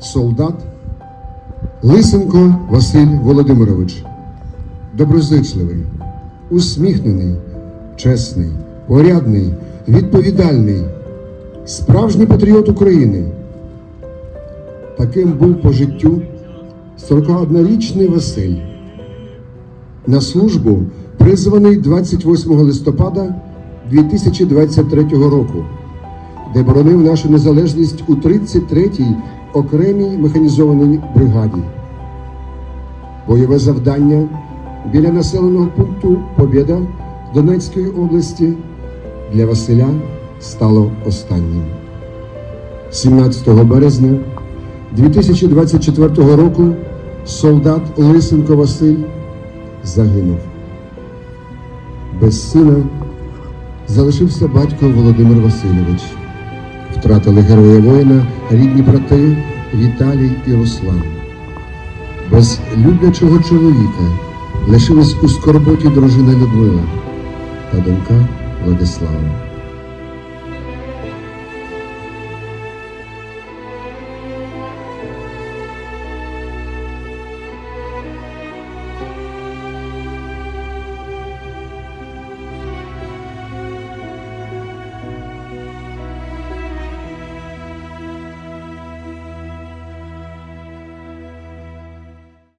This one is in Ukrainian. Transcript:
солдат Лисенко Василь Володимирович. Доброзичливий, усміхнений, чесний, порядний, відповідальний, справжній патріот України. Таким був по життю 41-річний Василь. На службу призваний 28 листопада 2023 року, де боронив нашу незалежність у 33-й окремій механізованій бригаді. Бойове завдання біля населеного пункту Побєда Донецької області для Василя стало останнім. 17 березня 2024 року солдат Лисенко Василь загинув. Без сина залишився батько Володимир Васильович. Втратили героя воїна рідні брати Віталій і Руслан. Без люблячого чоловіка лишилась у скорботі дружина Людмила та донька Владислава.